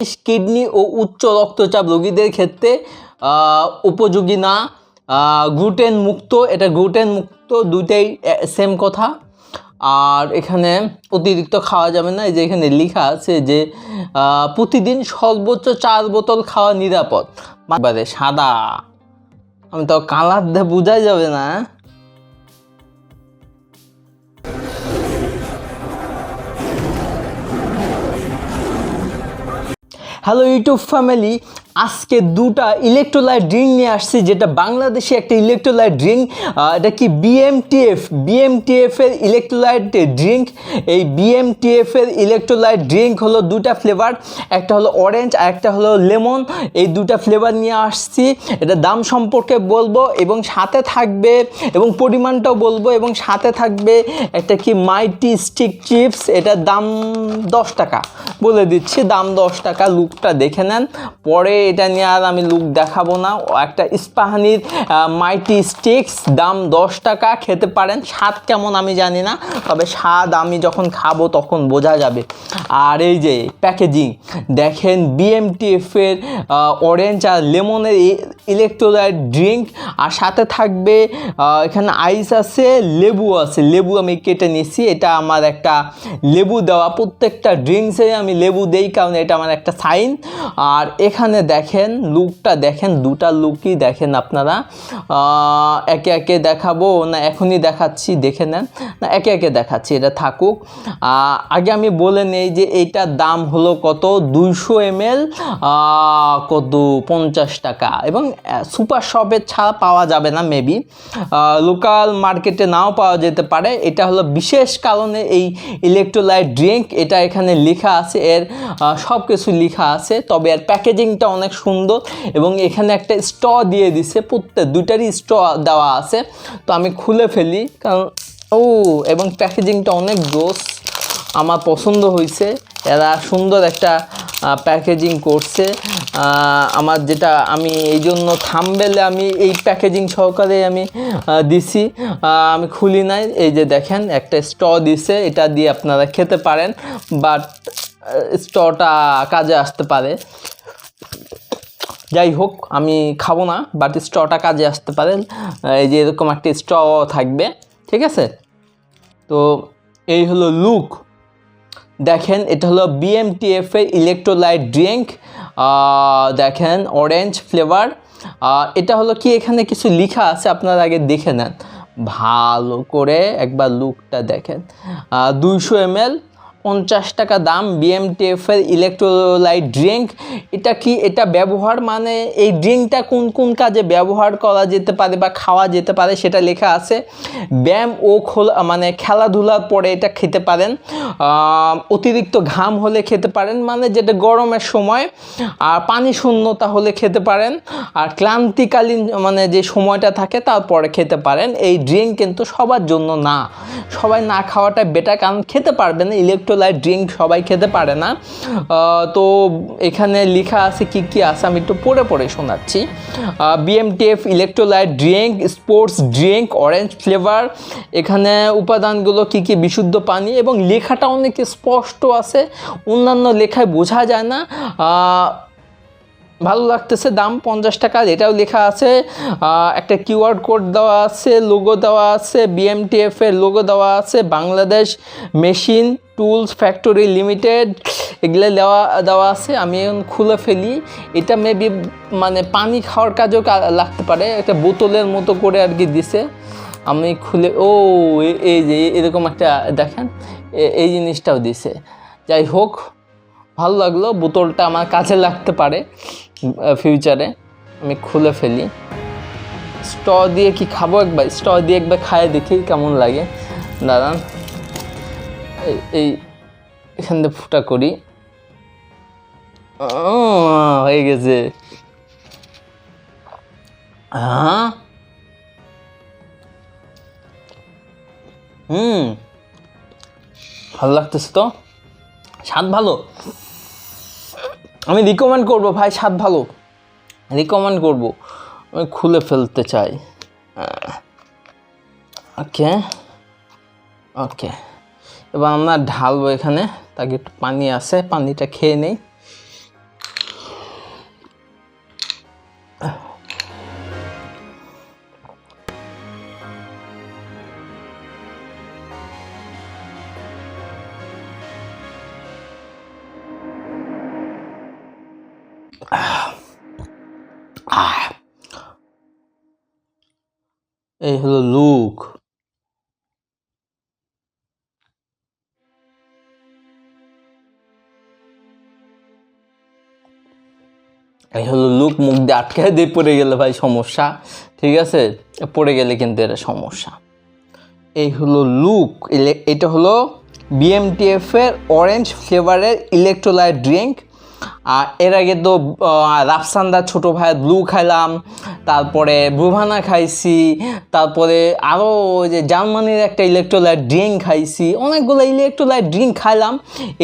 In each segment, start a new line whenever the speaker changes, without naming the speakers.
Kidney ও উচ্চ রক্তচাপ রোগীদের ক্ষেত্রে উপযোগী না। গ্লুটেন মুক্ত এটা গ্লুটেন মুক্ত দুইটাই সেম কথা। আর এখানে অতিরিক্ত খাওয়া যাবে না, এই যে এখানে লেখা আছে যে প্রতিদিন সর্বোচ্চ চার বোতল খাওয়া নিরাপদ। এবারে সাদা। আমি তো কালার দিয়ে বোঝাই যাবে না হ্যালো ইউটিউব ফ্যামিলি আজকে দুটা ইলেকট্রোলাইট ড্রিঙ্ক নিয়ে আসছি, যেটা বাংলাদেশে একটা ইলেকট্রোলাইট ড্রিঙ্ক এটা কি বিএমটিএফ বিএমটিএফ এর ইলেকট্রোলাইট ড্রিঙ্ক এই বিএমটিএফ এর ইলেকট্রোলাইট ড্রিঙ্ক হলো দুটা ফ্লেভার একটা হলো অরেঞ্জ আর একটা হলো লেমন এই দুটা ফ্লেভার নিয়ে আসছি। এটা দাম সম্পর্কে বলব এবং সাথে থাকবে এবং পরিমাণটাও বলব এবং সাথে থাকবে একটা কি মাইটি স্টিক চিপস এটার দাম দশ টাকা। বলে দিচ্ছি দাম দশ টাকা লুকটা দেখে নেন। পরে এটা নিয়ে আর আমি লুক দেখাবো না। একটা ইস্পাহানির মাইটি স্টিক্স দাম দশ টাকা, খেতে পারেন। স্বাদ কেমন আমি জানি না, তবে স্বাদ আমি যখন খাব তখন বোঝা যাবে। আর এই যে প্যাকেজিং দেখেন বিএমটিএফ এর অরেঞ্জ আর লেমনের ইলেকট্রোলাইট ড্রিঙ্ক আর সাথে থাকবে এখানে আইস আছে, লেবু আছে। লেবু আমি কেটে নিয়েছি। এটা আমার একটা লেবু দেওয়া। প্রত্যেকটা ড্রিঙ্কসে আমি লেবু দেই, কারণ এটা আমার একটা সাইন আর এখানে দেখেন, লুকটা দেখেন, দুটা লুকই দেখেন আপনারা। একে একে দেখাবো না, এখনই দেখাচ্ছি, দেখে নেন। না, একে একে দেখাচ্ছি, এটা থাকুক। আগে আমি বলে নেই যে এইটার দাম হলো কত? দুইশো এম এল কত? পঞ্চাশ টাকা। এবং সুপার শপে ছাড়া পাওয়া যাবে না মেবি লোকাল মার্কেটে নাও পাওয়া যেতে পারে। এটা হলো বিশেষ কারণে এই ইলেকট্রোলাইট ড্রিঙ্ক এটা এখানে লেখা আছে। এর সব কিছু লেখা আছে। তবে এর প্যাকেজিংটা অনেক সুন্দর এবং এখানে একটা স্ট দিয়ে দিছে প্রত্যেক দুইটারই স্ট দেওয়া আছে। তো আমি খুলে ফেলি, কারণ, ও, এবং প্যাকেজিংটা অনেক জোস আমার পছন্দ হয়েছে এরা সুন্দর একটা প্যাকেজিং করছে। আমার যেটা আমি এই জন্য থামবেলে আমি এই প্যাকেজিং সহকারে আমি দিছি। আমি খুলি নাই। এই যে দেখেন, একটা স্ট দিছে। এটা দিয়ে আপনারা খেতে পারেন, বাট স্টটা কাজে আসতে পারে। যাই হোক, আমি খাব না বাট স্টটা কাজে আসতে পারে। এই যে এরকম একটা স্ট থাকবে, ঠিক আছে? তো এই হলো লুক দেখেন, এটা হলো বিএমটিএফ এর ইলেকট্রোলাইট ড্রিঙ্ক দেখেন অরেঞ্জ ফ্লেভার এটা হলো কি, এখানে কিছু লেখা আছে, আপনারা আগে দেখে নেন। ভালো করে একবার লুকটা দেখেন। দুইশো এম পঞ্চাশ টাকা দাম বিএমটিএফ এর ইলেকট্রোলাইট ড্রিঙ্ক এটা কি, এটা ব্যবহার মানে এই ড্রিঙ্কটা কোন কোন কাজে ব্যবহার করা যেতে পারে বা খাওয়া যেতে পারে সেটা লেখা আছে। ব্যায়াম ও খোলা মানে খেলাধুলার পরে এটা খেতে পারেন। অতিরিক্ত ঘাম হলে খেতে পারেন মানে যেটা গরমের সময়। আর পানি শূন্যতা হলে খেতে পারেন। আর ক্লান্তিকালীন মানে যে সময়টা থাকে তারপরে খেতে পারেন। এই ড্রিঙ্ক কিন্তু সবার জন্য না। সবাই না খাওয়াটাই বেটার কারণ খেতে পারবে না ইলেকট্রোলাইট ড্রিঙ্ক সবাই খেতে পারে না। তো এখানে লেখা আছে কি কি আছে, আমি একটু পড়ে পড়ে শোনাচ্ছি। BMTF electrolyte drink sports drink orange flavour এখানে উপাদানগুলো কি কি বিশুদ্ধ পানি এবং লেখাটা অনেক স্পষ্ট আছে। অন্যান্য লেখায় বোঝা যায় না। ভালো লাগতেছে, দাম পঞ্চাশ টাকা। এটাও লেখা আছে একটা কিউআর কোড দেওয়া আছে, লোগো দেওয়া আছে বিএমটিএফ এর লোগো দেওয়া আছে, Bangladesh machine tools factory limited, এগুলো দেওয়া দেওয়া আছে। আমি এখন খুলে ফেলি। এটা মেবি মানে পানি খাওয়ার কাজেও লাগতে পারে। একটা বোতলের মতো করে আর কি দিছে। আমি খুলে, ও এই যে, এরকম একটা, দেখেন এই জিনিসটাও দিছে। যাই হোক ভালো লাগল, বোতলটা আমার কাছে লাগতে পারে ফিউচারে আমি খুলে ফেলি। স্ট দিয়ে কি খাব একবার? স্ট দিয়ে একবার খায় দেখি কেমন লাগে। দাঁড়ান। এই- এখান থেকে ফুটা করি। হয়ে গেছে। হ্যাঁ হুম। ভালো লাগতেছে তো? স্বাদ ভালো? আমি রিকমেন্ড করব, ভাই স্বাদ ভালো রিকমেন্ড করব। আমি খুলে ফেলতে চাই। ওকে। ওকে। এবার আমরা ঢালবো এখানে। তাকে একটু পানি আছে, পানিটা খেয়ে নেই। এই হলো লুক। এই হলো লুক, মুখ দিয়ে আটকে দিয়ে পড়ে গেলে ভাই সমস্যা, ঠিক আছে? পড়ে গেলে কিন্তু এটা সমস্যা। এই হলো লুক এটা হলো বিএমটিএফের অরেঞ্জ ফ্লেভারের ইলেকট্রোলাইট ড্রিঙ্ক এর আগে তো রাফসান্দার ছোটো ভাই ব্লু খাইলাম তারপরে ব্রুভানা খাইছি, তারপরে আরও ওই যে জার্মানির একটা ইলেকট্রোলাইট ড্রিঙ্ক খাইছি, অনেকগুলো ইলেকট্রোলাইট ড্রিঙ্ক খাইলাম।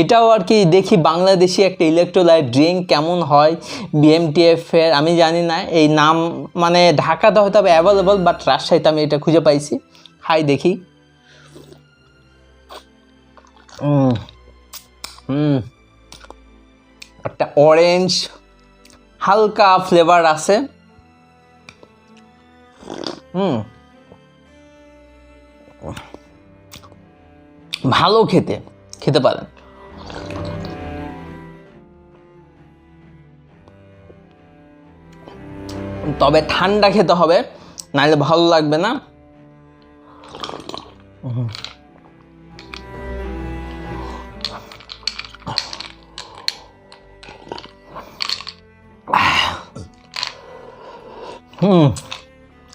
এটাও আর কি দেখি বাংলাদেশি একটা ইলেকট্রোলাইট ড্রিঙ্ক কেমন হয় বিএমটিএফ এর, আমি জানি না, এই নাম মানে ঢাকাতে হয়তো অ্যাভেলেবল বাট রাজশাহীতে আমি এটা খুঁজে পাইছি। খাই দেখি। হুম একটা অরেঞ্জ হালকা ফ্লেভার আছে। হুম। ভালো খেতে খেতে পারেন। তবে ঠান্ডা খেতে হবে, নাহলে ভালো লাগবে না। হুম।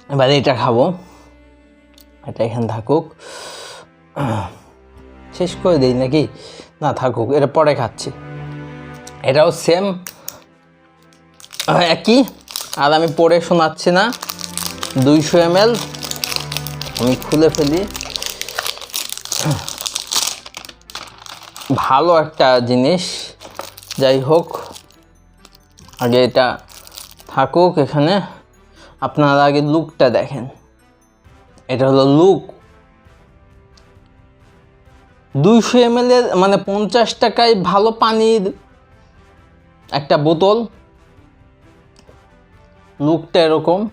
এবারে এটা খাব। এটা এখানে থাকুক। শেষ করে দিই নাকি? না, থাকুক, এটা পরে খাচ্ছি। এটাও সেম একই। আর আমি পরে শোনাচ্ছি না। দুইশো এম আমি খুলে ফেলি। ভালো একটা জিনিস। যাই হোক, আগে এটা থাকুক এখানে। আপনারা আগে লুকটা দেখেন। এটা হলো লুক দুইশো এম এর মানে পঞ্চাশ টাকায় ভালো পানির একটা বোতল। লুকটা এরকম।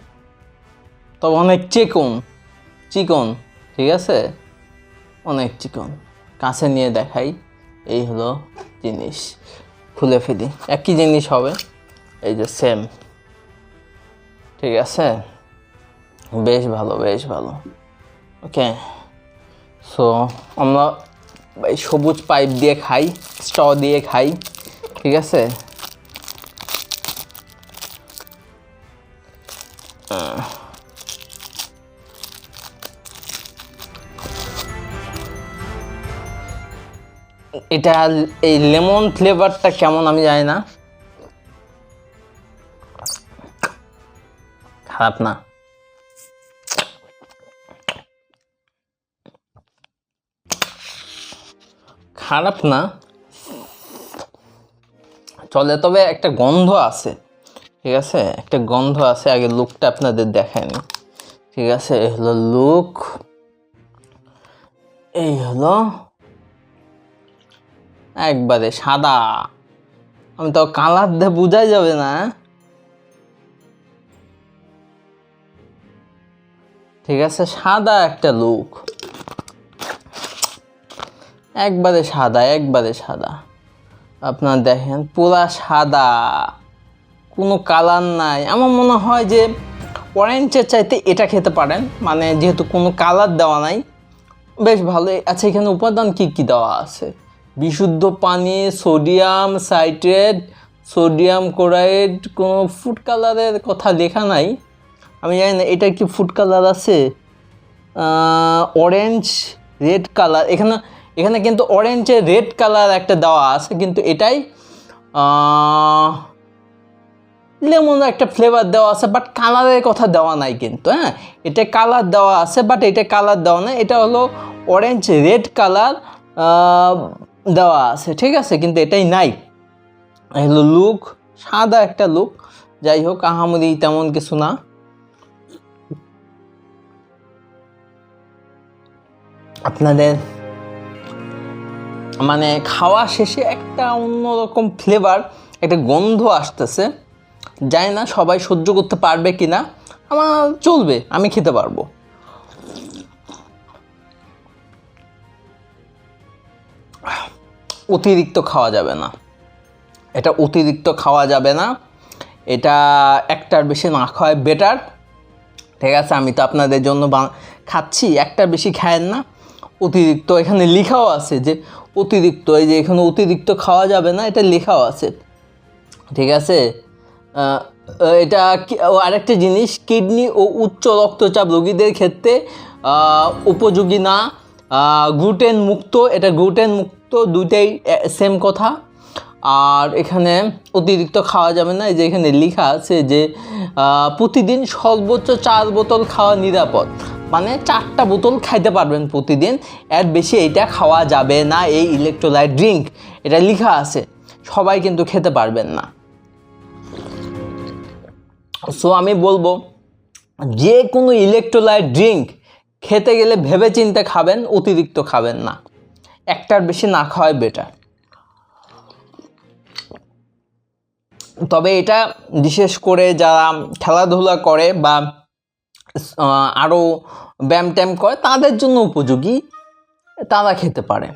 তবে অনেক চিকন। চিকন, ঠিক আছে? অনেক চিকন। কাছে নিয়ে দেখাই। এই হলো জিনিস। খুলে ফেলি। একই জিনিস হবে। এই যে সেম ঠিক আছে? বেশ ভালো বেশ ভালো। ওকে সো আমরা এই সবুজ পাইপ দিয়ে খাই স্ট দিয়ে খাই, ঠিক আছে? এটা এই লেমন ফ্লেভারটা কেমন আমি জানি না। খারাপ না। খারাপ না। চলে, তবে একটা গন্ধ আছে, ঠিক আছে? একটা গন্ধ আছে, আগে লুকটা আপনাদের দেখায়নি ঠিক আছে, এই হলো লুক এই হলো একবারে সাদা। আমি তো কালার দিয়ে বোঝাই যাবে না ঠিক আছে? সাদা একটা লুক একবারে সাদা একবারে সাদা। আপনার দেখেন, পুরা সাদা। কোনো কালার নাই। আমার মনে হয় যে অরেঞ্জের চাইতে এটা খেতে পারেন। মানে যেহেতু কোনো কালার দেওয়া নাই, বেশ ভালো আচ্ছা এখানে উপাদান কি কি দেওয়া আছে? বিশুদ্ধ পানি সোডিয়াম সাইট্রেট সোডিয়াম ক্লোরাইড কোনো ফুড কালারের কথা লেখা নাই। আমি জানি না, এটা কি ফুড কালার আছে? অরেঞ্জ রেড কালার এখানে এখানে কিন্তু অরেঞ্জের রেড কালার একটা দেওয়া আছে, কিন্তু এটাই লেমন একটা ফ্লেভার দেওয়া আছে বাট কালারের কথা দেওয়া নাই কিন্তু হ্যাঁ? এটা কালার দেওয়া আছে বাট এটা কালার দেওয়া নাই, এটা হলো অরেঞ্জ রেড কালার দেওয়া আছে, ঠিক আছে? কিন্তু এটাই নাই। হলো লুক সাদা একটা লুক যাই হোক, আহামরি তেমন কিছু না। আপনাদের মানে খাওয়া শেষে একটা অন্যরকম ফ্লেভার একটা গন্ধ আসতেছে। জানি না সবাই সহ্য করতে পারবে কি না আমার চলবে, আমি খেতে পারব। অতিরিক্ত খাওয়া যাবে না। এটা অতিরিক্ত খাওয়া যাবে না। এটা একটার বেশি না খাওয়ায় বেটার ঠিক আছে, আমি তো আপনাদের জন্য খাচ্ছি একটা বেশি খায়েন না। অতিরিক্ত, এখানে লেখাও আছে যে অতিরিক্ত, এই যে এখানে অতিরিক্ত খাওয়া যাবে না, এটা লেখাও আছে। ঠিক আছে? এটা আরেকটা জিনিস, কিডনি ও উচ্চ রক্তচাপ রোগীদের ক্ষেত্রে উপযোগী না গ্লুটেন মুক্ত, এটা গ্লুটেন মুক্ত দুইটাই সেম কথা। আর এখানে অতিরিক্ত খাওয়া যাবে না, এই যে এখানে লেখা আছে যে প্রতিদিন সর্বোচ্চ চার বোতল খাওয়া নিরাপদ। মানে চারটা বোতল খাইতে পারবেন প্রতিদিন। এর বেশি এটা খাওয়া যাবে না এই ইলেকট্রোলাইট ড্রিঙ্ক এটা লেখা আছে, সবাই কিন্তু খেতে পারবেন না। সো আমি বলব যে কোনো ইলেকট্রোলাইট ড্রিঙ্ক খেতে গেলে ভেবে চিন্তে খাবেন, অতিরিক্ত খাবেন না। একটার বেশি না খাওয়াই বেটার তবে এটা বিশেষ করে যারা খেলাধুলা করে বা আরও ব্যায়াম ট্যাম করে, তাদের জন্য উপযোগী, তারা খেতে পারে।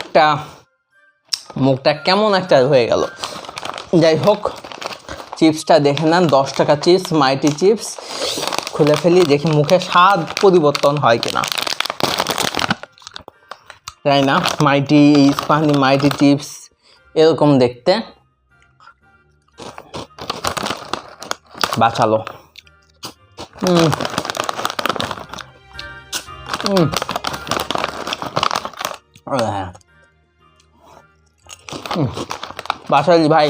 একটা মুখটা কেমন একটা হয়ে গেল। যাই হোক, চিপসটা দেখে নেন, দশ টাকা চিপস, মাইটি চিপস, খুলে ফেলি, দেখি মুখে স্বাদ পরিবর্তন হয় কিনা। তাই না, মাইটি ইস্পাহানি মাইটি চিপস, এরকম দেখতে। বাঁচালো হ্যাঁ ভাই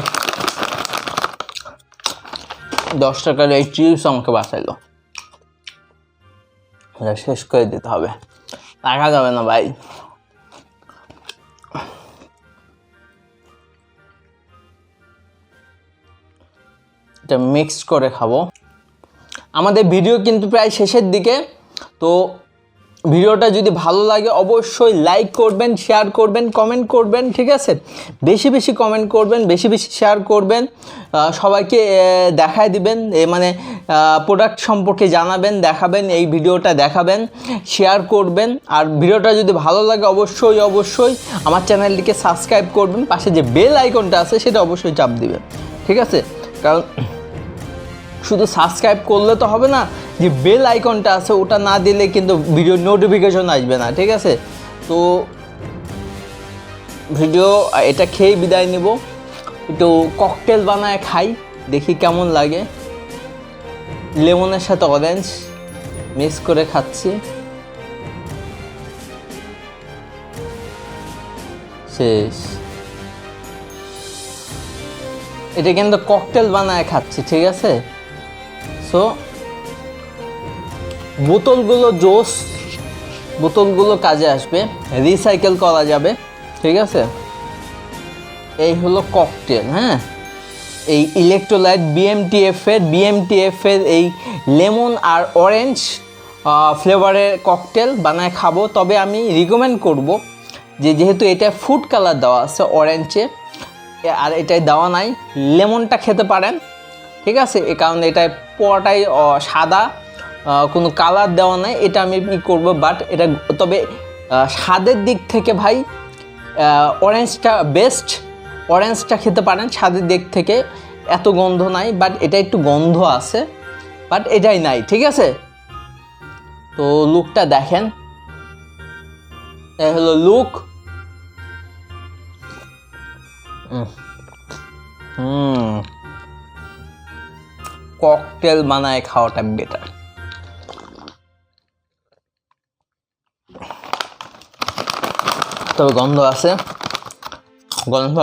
দশ টাকার এই চিপস আমাকে বাঁচাইলো। শেষ করে দিতে হবে। রাখা যাবে না ভাই এটা মিক্সড করে খাব। আমাদের ভিডিও কিন্তু প্রায় শেষের দিকে। তো ভিডিওটা যদি ভালো লাগে, অবশ্যই লাইক করবেন শেয়ার করবেন কমেন্ট করবেন, ঠিক আছে? বেশি বেশি কমেন্ট করবেন, বেশি বেশি শেয়ার করবেন। সবাইকে দেখায় দিবেন, এ মানে প্রোডাক্ট সম্পর্কে জানাবেন, দেখাবেন, এই ভিডিওটা দেখাবেন শেয়ার করবেন। আর ভিডিওটা যদি ভালো লাগে, অবশ্যই অবশ্যই আমার চ্যানেলটিকে সাবস্ক্রাইব করবেন। পাশে যে বেল আইকনটা আছে, সেটা অবশ্যই চাপ দিবেন, ঠিক আছে? কারণ শুধু সাবস্ক্রাইব করলে তো হবে না, যে বেল আইকনটা আছে ওটা না দিলে কিন্তু ভিডিও নোটিফিকেশন আসবে না, ঠিক আছে? তো ভিডিও এটা খেয়ে বিদায় নিব। একটু ককটেল বানায় খাই, দেখি কেমন লাগে। লেমনের সাথে অরেঞ্জ মিক্স করে খাচ্ছি। শেষ। এটা কিন্তু ককটেল বানায় খাচ্ছি, ঠিক আছে? সো, বোতলগুলো জোস, বোতলগুলো কাজে আসবে রিসাইকেল করা যাবে, ঠিক আছে? এই হলো ককটেল হ্যাঁ? এই ইলেকট্রোলাইট বিএমটিএফ এর বিএমটিএফ এর এই লেমন আর অরেঞ্জ ফ্লেভারের ককটেল বানায় খাব। তবে আমি রিকমেন্ড করব যে যেহেতু এটা ফুড কালার দেওয়া আছে অরেঞ্জে আর এটাই দেওয়া নাই লেমনটা খেতে পারেন। ঠিক আছে? এ কারণে এটাই পুরোটাই সাদা কোনো কালার দেওয়া নাই, এটা আমি ই করব বাট এটা, তবে স্বাদের দিক থেকে ভাই অরেঞ্জটা বেস্ট অরেঞ্জটা খেতে পারেন, স্বাদের দিক থেকে এত গন্ধ নাই বাট এটা একটু গন্ধ আছে বাট এটাই নাই, ঠিক আছে? তো লুকটা দেখেন। হলো লুক হুম। ককটেল বানায় খাওয়াটা বেটার তবে গন্ধ আছে। গন্ধ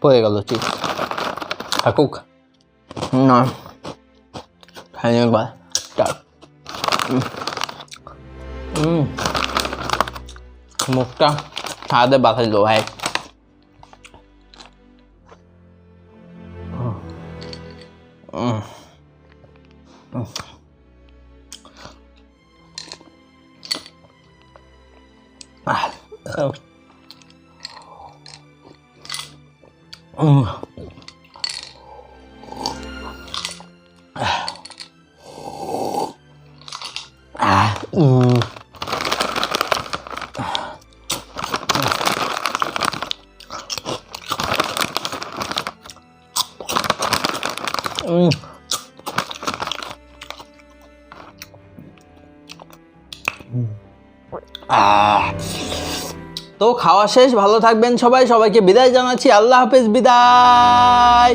পড়ে গেল ঠিক। থাকুক। না। খাইনি একবার। মুখটা সাদে বাঁচাইলো ভাই। তো খাওয়া শেষ ভালো থাকবেন সবাই সবাইকে বিদায় জানাচ্ছি আল্লাহ হাফেজ বিদায়।